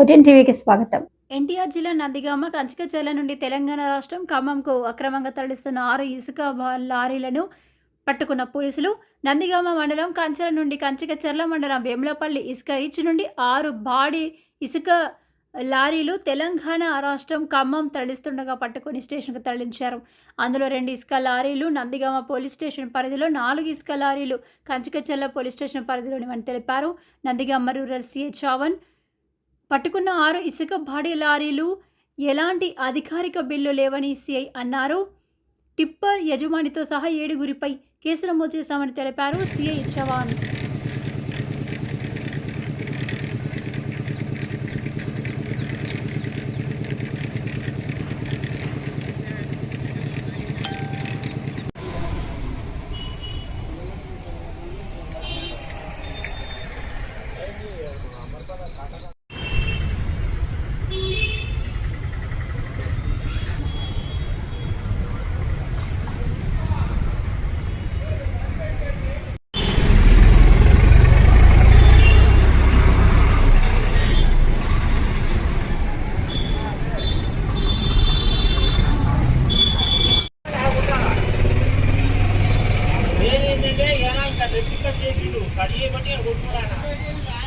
OTN టీవీకి స్వాగతం. ఎన్టీఆర్ జిల్లా నందిగామ కంచికచర్ల నుండి తెలంగాణ రాష్ట్రం ఖమ్మంకు అక్రమంగా తరలిస్తున్న ఆరు ఇసుక లారీలను పట్టుకున్న పోలీసులు నందిగామ మండలం కంచెల నుండి కంచికచర్ల మండలం వేములపల్లి ఇసుక ఇచ్చి నుండి ఆరు బాడీ ఇసుక లారీలు తెలంగాణ రాష్ట్రం ఖమ్మం తరలిస్తుండగా పట్టుకొని స్టేషన్కు తరలించారు. అందులో రెండు ఇసుక లారీలు నందిగామ పోలీస్ స్టేషన్ పరిధిలో నాలుగు ఇసుక లారీలు కంచికచర్ల పోలీస్ స్టేషన్ పరిధిలోనివని తెలిపారు. నందిగామ రూరల్ సిఐ చావన్ పట్టుకున్న ఆరు ఇసుక బాడీ లారీలు ఎలాంటి అధికారిక బిల్లు లేవని సిఐ అన్నారు. టిప్పర్ యజమానితో సహా ఏడుగురిపై కేసు నమోదు చేశామని తెలిపారు సిఐ చవాన్. ఏంటంటే ఏనా ఇంకా రెప్లికా చేసిండు కడిగే బట్టి కొట్టుకున్నాను